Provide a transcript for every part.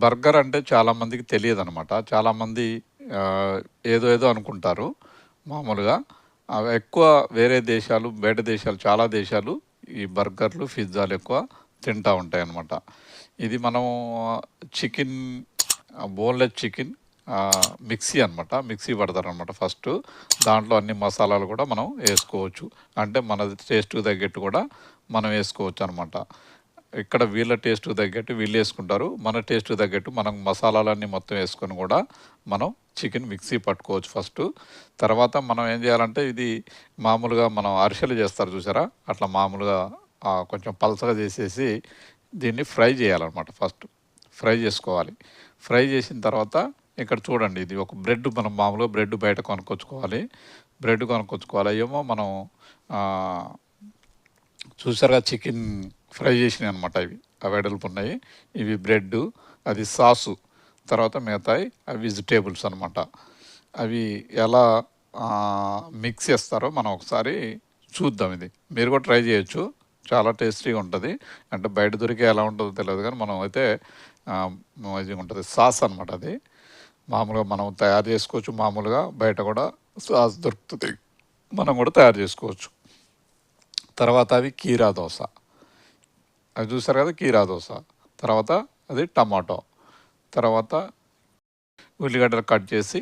Burger అంటే చాలా మందికి తెలియదు అనమాట చాలామంది ఏదో ఏదో అనుకుంటారు మామూలుగా. అవి ఎక్కువ వేరే దేశాలు బయట దేశాలు చాలా దేశాలు ఈ బర్గర్లు పిజ్జాలు ఎక్కువ తింటూ ఉంటాయి అన్నమాట ఇది మనం చికెన్ బోన్లెస్ చికెన్ మిక్సీ అనమాట మిక్సీ పడతారు అనమాట ఫస్ట్. దాంట్లో అన్ని మసాలాలు కూడా మనం వేసుకోవచ్చు. అంటే మన టేస్ట్కి తగ్గట్టు కూడా మనం వేసుకోవచ్చు అనమాట ఇక్కడ వీళ్ళ టేస్ట్ తగ్గట్టు వీళ్ళు వేసుకుంటారు. మన టేస్ట్ తగ్గట్టు మనం మసాలాలన్నీ మొత్తం వేసుకొని కూడా మనం చికెన్ మిక్సీ పట్టుకోవచ్చు ఫస్ట్. తర్వాత మనం ఏం చేయాలంటే ఇది మామూలుగా మనం అరిసెలు చేస్తారు చూసారా? అట్లా మామూలుగా కొంచెం పలసగా చేసేసి దీన్ని ఫ్రై చేయాలన్నమాట ఫస్ట్. ఫ్రై చేసుకోవాలి. ఫ్రై చేసిన తర్వాత ఇక్కడ చూడండి ఇది ఒక బ్రెడ్ మనం మామూలుగా బ్రెడ్ బయట కొనుక్కొచ్చుకోవాలి. బ్రెడ్ కొనుక్కొచ్చుకోవాలి. ఏమో మనం చూసారా చికెన్ ఫ్రై చేసినాయి అనమాట ఇవి. అవైలబుల్ ఉన్నాయి. ఇవి బ్రెడ్ అది సాసు తర్వాత మిగతాయి అవి వెజిటేబుల్స్ అనమాట అవి ఎలా మిక్స్ చేస్తారో మనం ఒకసారి చూద్దాం ఇది. మీరు కూడా ట్రై చేయొచ్చు. చాలా టేస్టీగా ఉంటుంది. అంటే బయట దొరికే ఎలా ఉంటుందో తెలియదు కానీ మనం అయితే ఇది ఉంటుంది. సాస్ అనమాట అది. మామూలుగా మనం తయారు చేసుకోవచ్చు. మామూలుగా బయట కూడా సాస్ దొరుకుతుంది. మనం కూడా తయారు చేసుకోవచ్చు. తర్వాత అది కీరా దోశ. అది చూసారు కదా కీరా దోశ. తర్వాత అది టమాటో. తర్వాత ఉల్లిగడ్డలు కట్ చేసి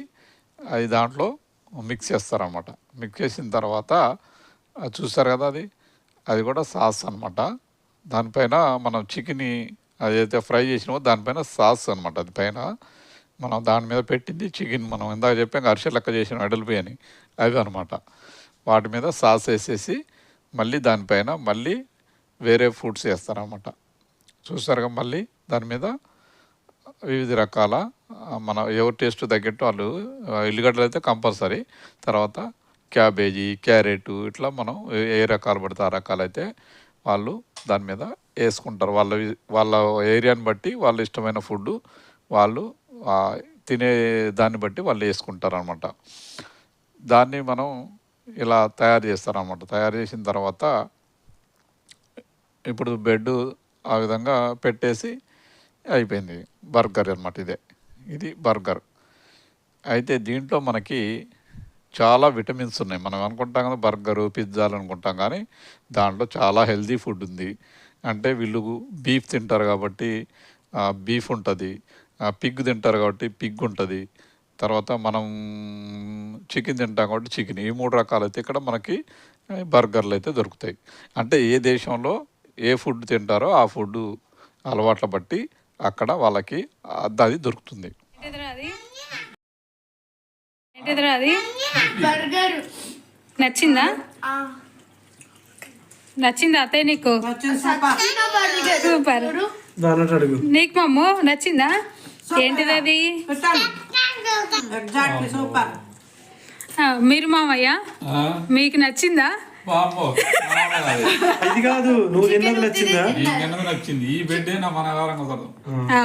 అది దాంట్లో మిక్స్ చేస్తారనమాట మిక్స్ చేసిన తర్వాత అది చూస్తారు కదా అది? అది కూడా సాస్ అనమాట దానిపైన మనం చికెన్ అదైతే ఫ్రై చేసినామో దానిపైన సాస్ అనమాట అది పైన మనం దాని మీద పెట్టింది చికెన్ మనం ఇందాక చెప్పాం అరిసె లెక్క చేసిన అడలిపోయి అని. అవి అనమాట వాటి మీద సాస్ వేసేసి మళ్ళీ దానిపైన మళ్ళీ వేరే ఫుడ్స్ వేస్తారన్నమాట. చూస్తారుగా మళ్ళీ దాని మీద వివిధ రకాల మన ఎవరి టేస్ట్ తగ్గట్టు వాళ్ళు ఎల్లిగడ్డలు అయితే కంపల్సరీ. తర్వాత క్యాబేజీ క్యారెట్ ఇట్లా మనం ఏ- రకాలు పడితే ఆ రకాలైతే వాళ్ళు దాని మీద వేసుకుంటారు. వాళ్ళ వాళ్ళ ఏరియాని బట్టి వాళ్ళ ఇష్టమైన ఫుడ్ వాళ్ళు తినే దాన్ని బట్టి వాళ్ళు వేసుకుంటారు అనమాట దాన్ని మనం ఇలా తయారు చేస్తారన్నమాట. తయారు చేసిన తర్వాత ఇప్పుడు బెడ్ ఆ విధంగా పెట్టేసి అయిపోయింది. బర్గర్ అన్నమాట ఇదే. ఇది బర్గర్. అయితే దీంట్లో మనకి చాలా విటమిన్స్ ఉన్నాయి. మనం అనుకుంటాం కదా బర్గరు పిజ్జాలు అనుకుంటాం కానీ దాంట్లో చాలా హెల్దీ ఫుడ్ ఉంది. అంటే వీళ్ళు బీఫ్ తింటారు కాబట్టి బీఫ్ ఉంటుంది. పిగ్ తింటారు కాబట్టి పిగ్ ఉంటుంది. తర్వాత మనం చికెన్ తింటాం కాబట్టి చికెన్ ఈ మూడు రకాలు అయితే ఇక్కడ మనకి బర్గర్లు అయితే దొరుకుతాయి. అంటే ఏ దేశంలో ఏ ఫుడ్ తింటారో ఆ ఫుడ్ అలవాట్ల బట్టి అక్కడ వాళ్ళకి అది దొరుకుతుంది. ఏంటిదిరా అది? ఏంటిదిరా అది? బర్గర్. నచ్చిందా? నచ్చిందా అత్తయ్య నీకు? సూపర్. నీకు మమ్ము నచ్చిందా? ఏంటిది అది? ఎగ్జాక్ట్లీ సూపర్ మీరు మామయ్య మీకు నచ్చిందా? ఇది కాదు. నువ్వు నచ్చిందా? నచ్చింది. ఈ బెడ్ నా మన ఆ,